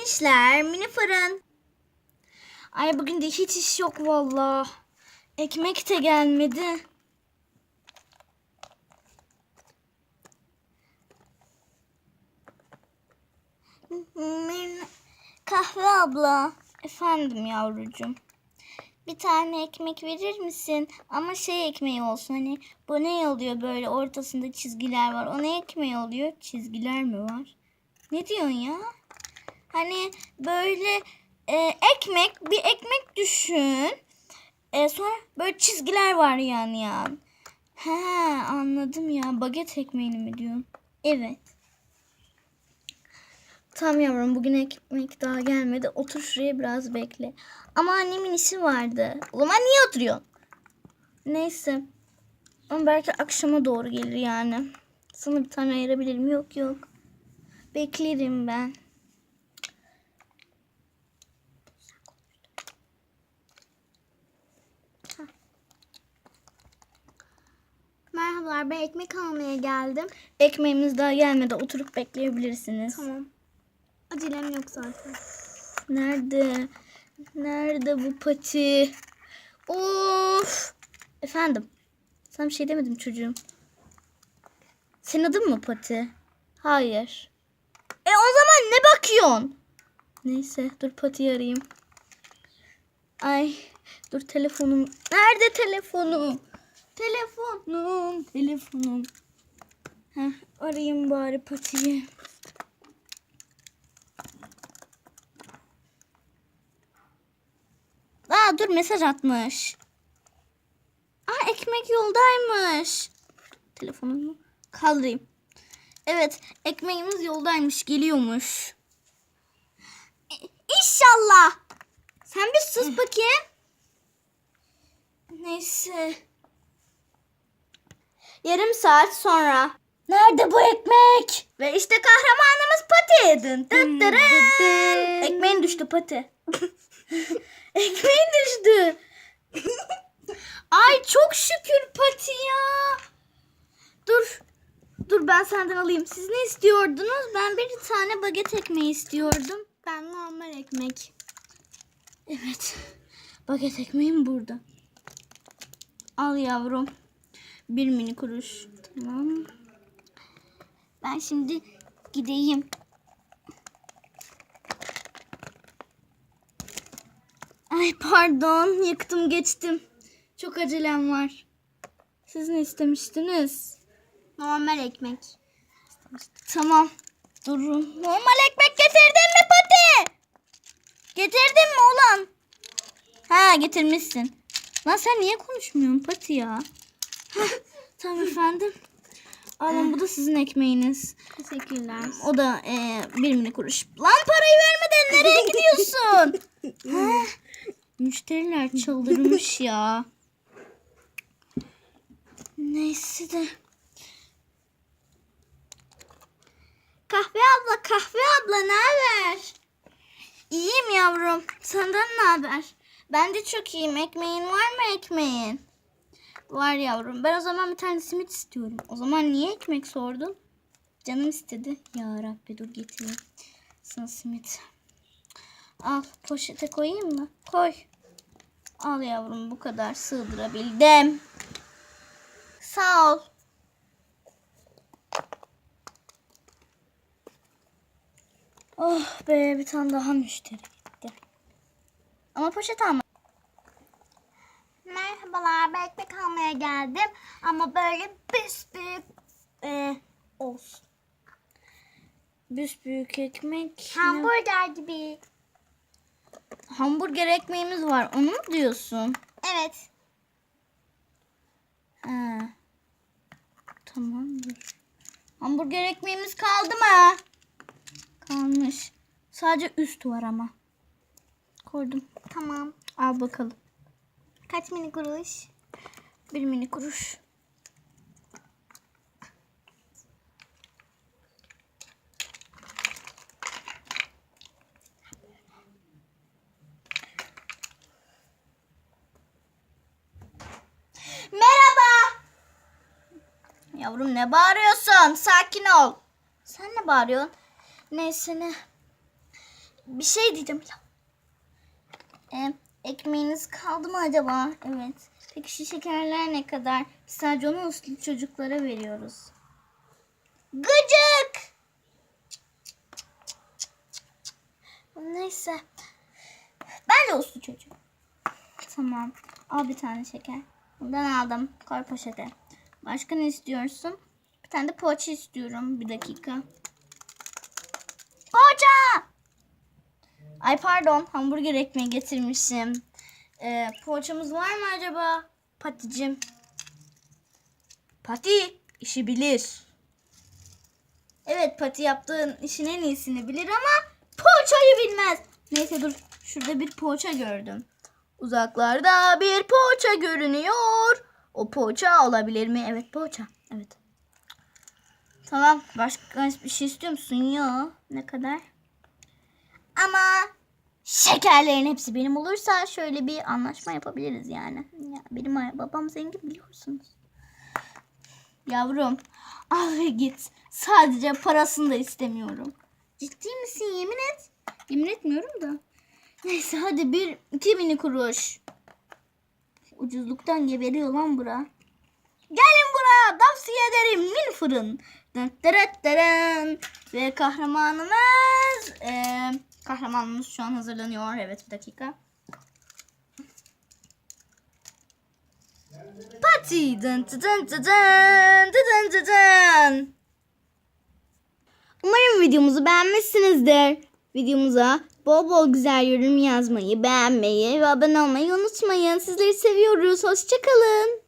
Minişler, mini fırın. Ay bugün de hiç iş yok valla. Ekmek de gelmedi. Kahve abla. Efendim yavrucuğum. Bir tane ekmek verir misin? Ama şey ekmeği olsun hani bu ne oluyor böyle ortasında çizgiler var. O ne ekmeği oluyor? Çizgiler mi var? Ne diyorsun ya? Hani böyle e, ekmek bir ekmek düşün. E, sonra böyle çizgiler var yani ya. He anladım ya. Baget ekmeğini mi diyorsun? Evet. Tamam yavrum bugün ekmek daha gelmedi. Otur şuraya biraz bekle. Ama annemin işi vardı. O niye oturuyorsun? Neyse. Ama belki akşama doğru gelir yani. Sana bir tane ayırabilirim. Yok yok. Beklerim ben. Merhabalar ben ekmek almaya geldim. Ekmeğimiz daha gelmedi. Oturup bekleyebilirsiniz. Tamam. Acelem yok zaten. Nerede? Nerede bu pati? Of. Efendim. Sana bir şey demedim çocuğum. Senin adın mı Pati? Hayır. E o zaman ne bakıyorsun? Neyse dur Pati'yi arayayım. Ay dur telefonum. Nerede telefonum? Telefonum, telefonum. Heh, arayayım bari Pati'yi. Aa dur mesaj atmış. Aa ekmek yoldaymış. Telefonumu kaldırayım. Evet ekmeğimiz yoldaymış geliyormuş. İ- İnşallah. Sen bir sus bakayım. Neyse. Yarım saat sonra. Nerede bu ekmek? Ve işte kahramanımız Pati. Dın dın dırın. Ekmeğin düştü Pati. Ekmeğin düştü. Ay çok şükür Pati ya. Dur. Dur ben senden alayım. Siz ne istiyordunuz? Ben bir tane baget ekmeği istiyordum. Ben normal ekmek. Evet. Baget ekmeğim burada. Al yavrum. Bir mini kuruş. Tamam. Ben şimdi gideyim. Ay pardon. Yaktım geçtim. Çok acelem var. Siz ne istemiştiniz? Normal ekmek. Tamam. Durun. Normal ekmek getirdin mi Pati? Getirdin mi ulan? Ha getirmişsin. Lan sen niye konuşmuyorsun Pati ya? Tamam efendim. Alın bu da sizin ekmeğiniz. Teşekkürler. O da e, bir mini kuruş. Lan parayı vermeden nereye gidiyorsun? Ha, Müşteriler çıldırmış ya. Neyse de. Kahve abla, kahve abla ne haber? İyiyim yavrum. Senden ne haber? Ben de çok iyiyim. Ekmeğin var mı ekmeğin? Var yavrum. Ben o zaman bir tane simit istiyorum. O zaman niye ekmek sordun? Canım istedi. Ya Rabbi dur getireyim. Sana simit. Al poşete koyayım mı? Koy. Al yavrum bu kadar sığdırabildim. Sağ ol. Oh be bir tane daha müşteri gitti. Ama poşet alma. Merhabalar ben ekmek almaya geldim. Ama böyle büyük e, olsun. Büyük ekmek. ne- Hamburger gibi. Hamburger ekmeğimiz var. Onu mu diyorsun? Evet. Ha. Tamamdır. Hamburger ekmeğimiz kaldı mı? Kalmış. Sadece üst var ama. Koydum. Tamam. Al bakalım. Kaç mini kuruş? Bir mini kuruş. Merhaba. Yavrum ne bağırıyorsun? Sakin ol. Sen ne bağırıyorsun? Neyse ne. bir şey diyeceğim. Ee, ekmeğiniz kaldı mı acaba? Evet. Peki şu şekerler ne kadar? Biz sadece onu uslu çocuklara veriyoruz. Gıcık! Neyse. Ben de uslu çocuğum. Tamam. Al bir tane şeker. Bundan aldım. Koy poşete. Başka ne istiyorsun? Bir tane de poğaça istiyorum. Bir dakika. Poğaça! Ay pardon. Hamburger ekmeği getirmişim. Ee, poğaçamız var mı acaba? Paticim. Pati işi bilir. Evet Pati yaptığın işin en iyisini bilir ama poğaçayı bilmez. Neyse dur şurada bir poğaça gördüm. Uzaklarda bir poğaça görünüyor. O poğaça olabilir mi? Evet poğaça. Evet. Tamam. Başka bir şey istiyor musun? ya? Ne kadar? Ama şekerlerin hepsi benim olursa şöyle bir anlaşma yapabiliriz yani. Ya benim babam zengin biliyorsunuz. Yavrum al ve git. Sadece parasını da istemiyorum. Ciddi misin yemin et. Yemin etmiyorum da. Neyse hadi bir iki mini kuruş. Ucuzluktan geberiyor lan bura. Gelin buraya tavsiye ederim min fırın. Dın dırıt dırın. Ve kahramanımız eee, Kahramanımız şu an hazırlanıyor. Evet bir dakika. Pati dın dın dın dın dın dın dın. Umarım videomuzu beğenmişsinizdir. Videomuza bol bol güzel yorum yazmayı, beğenmeyi ve abone olmayı unutmayın. Sizleri seviyoruz. Hoşçakalın.